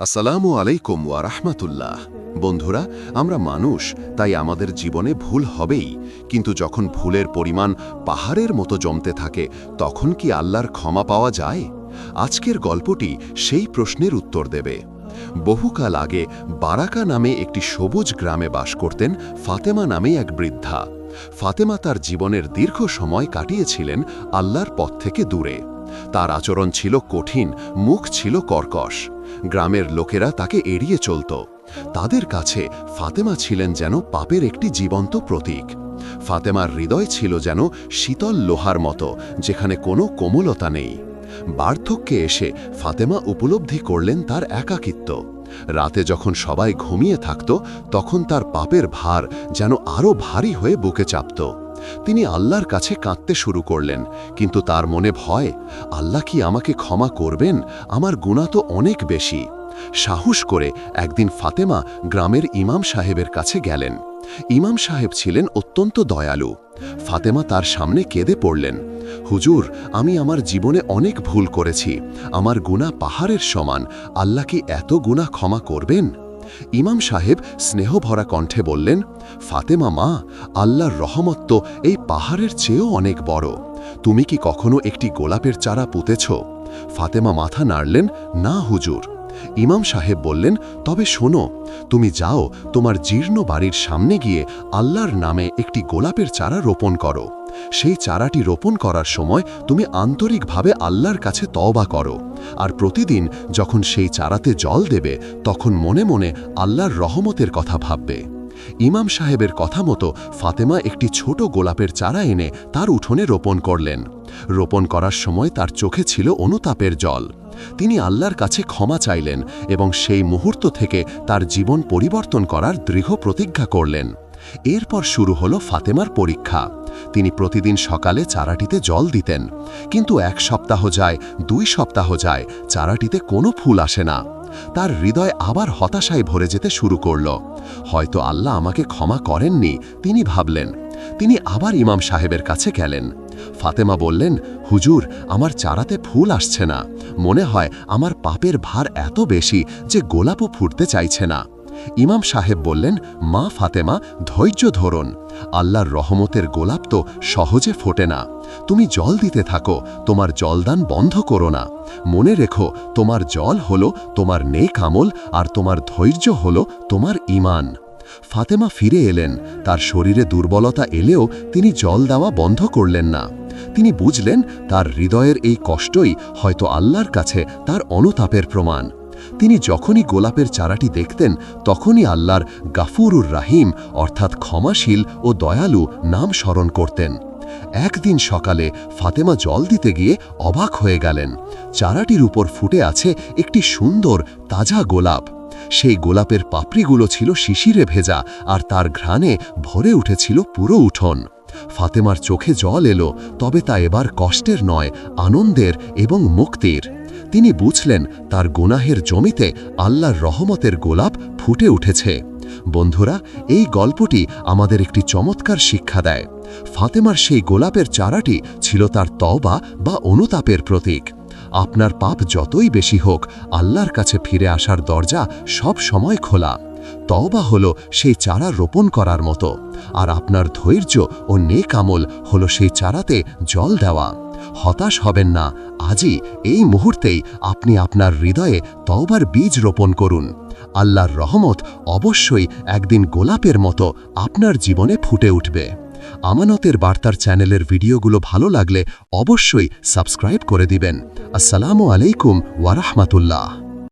আসসালামু আলাইকুম ওয়া রাহমাতুল্লাহ। বন্ধুরা, আমরা মানুষ, তাই আমাদের জীবনে ভুল হবেই। কিন্তু যখন ভুলের পরিমাণ পাহাড়ের মতো জমতে থাকে, তখন কি আল্লাহর ক্ষমা পাওয়া যায়? আজকের গল্পটি সেই প্রশ্নের উত্তর দেবে। বহুকাল আগে বারাকা নামে একটি সবুজ গ্রামে বাস করতেন ফাতেমা নামে এক বৃদ্ধা। ফাতেমা তার জীবনের দীর্ঘ সময় কাটিয়েছিলেন আল্লাহর পথ থেকে দূরে। তার আচরণ ছিল কঠিন, মুখ ছিল কর্কশ। গ্রামের লোকেরা তাকে এড়িয়ে চলত। তাদের কাছে ফাতেমা ছিলেন যেন পাপের একটি জীবন্ত প্রতীক। ফাতেমার হৃদয় ছিল যেন শীতল লোহার মতো, যেখানে কোনো কোমলতা নেই। বার্ধক্যে এসে ফাতেমা উপলব্ধি করলেন তার একাকিত্ব। রাতে যখন সবাই ঘুমিয়ে থাকত, তখন তার পাপের ভার যেন আরও ভারী হয়ে বুকে চাপত। তিনি আল্লাহর কাছে কাঁদতে শুরু করলেন। কিন্তু তার মনে ভয়, আল্লাহ কি আমাকে ক্ষমা করবেন? আমার গুণা তো অনেক বেশি। সাহস করে একদিন ফাতেমা গ্রামের ইমাম সাহেবের কাছে গেলেন। ইমাম সাহেব ছিলেন অত্যন্ত দয়ালু। ফাতেমা তার সামনে কেঁদে পড়লেন, হুজুর, আমি আমার জীবনে অনেক ভুল করেছি। আমার গুণা পাহাড়ের সমান। আল্লাহ কি এত গুণা ক্ষমা করবেন? ইমাম সাহেব স্নেহভরা কণ্ঠে বললেন, ফাতেমা মা, আল্লাহর রহমত তো এই পাহাড়ের চেয়েও অনেক বড়। তুমি কি কখনো একটি গোলাপের চারা পুঁতেছ? ফাতেমা মাথা নাড়লেন, না হুজুর। ইমাম সাহেব বললেন, তবে শোনো, তুমি যাও, তোমার জীর্ণ বাড়ির সামনে গিয়ে আল্লাহর নামে একটি গোলাপের চারা রোপণ করো। সেই চারাটি রোপণ করার সময় তুমি আন্তরিকভাবে আল্লাহর কাছে তওবা করো। আর প্রতিদিন যখন সেই চারাতে জল দেবে, তখন মনে মনে আল্লাহর রহমতের কথা ভাববে। ইমাম সাহেবের কথা মতো ফাতেমা একটি ছোট গোলাপের চারা এনে তার উঠোনে রোপণ করলেন। রোপণ করার সময় তার চোখে ছিল অনুতাপের জল। তিনি আল্লাহর কাছে ক্ষমা চাইলেন এবং সেই মুহূর্ত থেকে তার জীবন পরিবর্তন করার দৃঢ় প্রতিজ্ঞা করলেন। এরপর শুরু হল ফাতেমার পরীক্ষা। তিনি প্রতিদিন সকালে চারাটিতে জল দিতেন। কিন্তু এক সপ্তাহ যায়, দুই সপ্তাহ যায়, চারাটিতে কোনো ফুল আসে না। তার হৃদয় আবার হতাশায় ভরে যেতে শুরু করল। হয়তো আল্লাহ আমাকে ক্ষমা করেননি, তিনি ভাবলেন। তিনি আবার ইমাম সাহেবের কাছে গেলেন। ফাতেমা বললেন, হুজুর, আমার চারাতে ফুল আসছে না। মনে হয় আমার পাপের ভার এত বেশি যে গোলাপও ফুটতে চাইছে না। ইমাম সাহেব বললেন, মা ফাতেমা, ধৈর্য ধরুন। আল্লাহর রহমতের গোলাপ তো সহজে ফোটে না। তুমি জল দিতে থাকো, তোমার জলদান বন্ধ করো না। মনে রেখো, তোমার জল হলো তোমার নেক আমল আর তোমার ধৈর্য হলো তোমার ইমান ফাতেমা ফিরে এলেন। তার শরীরে দুর্বলতা এলেও তিনি জল দেওয়া বন্ধ করলেন না। তিনি বুঝলেন, তার হৃদয়ের এই কষ্টই হয়তো আল্লাহর কাছে তার অনুতাপের প্রমাণ। তিনি যখনই গোলাপের চারাটি দেখতেন, তখনই আল্লাহর গাফুরুর রাহিম, অর্থাৎ ক্ষমাশীল ও দয়ালু নাম স্মরণ করতেন। একদিন সকালে ফাতেমা জল দিতে গিয়ে অবাক হয়ে গেলেন। চারাটির উপর ফুটে আছে একটি সুন্দর, তাজা গোলাপ। সেই গোলাপের পাপড়িগুলো ছিল শিশিরে ভেজা আর তার ঘ্রাণে ভরে উঠেছিল পুরো উঠোন। ফাতেমার চোখে জল এলো, তবে তা এবার কষ্টের নয়, আনন্দের এবং মুক্তির। তিনি বুঝলেন, তার গোনাহের জমিতে আল্লাহর রহমতের গোলাপ ফুটে উঠেছে। বন্ধুরা, এই গল্পটি আমাদের একটি চমৎকার শিক্ষা দেয়। ফাতেমার সেই গোলাপের চারাটি ছিল তার তওবা বা অনুতাপের প্রতীক। আপনার পাপ যতই বেশি হোক, আল্লাহর কাছে ফিরে আসার দরজা সব সময় খোলা। তওবা হলো সেই চারা রোপণ করার মতো। আর আপনার ধৈর্য ও নেক আমল হলো সেই চারাতে জল দেওয়া। হতাশ হবেন না, আজই এই মুহূর্তেই আপনি আপনার হৃদয়ে তওবার বীজ রোপণ করুন। আল্লাহর রহমত অবশ্যই একদিন গোলাপের মতো আপনার জীবনে ফুটে উঠবে। আমানতের বার্তার চ্যানেলের ভিডিওগুলো ভালো লাগলে অবশ্যই সাবস্ক্রাইব করে দিবেন। আসসালামু আলাইকুম ওয়ারাহমাতুল্লাহ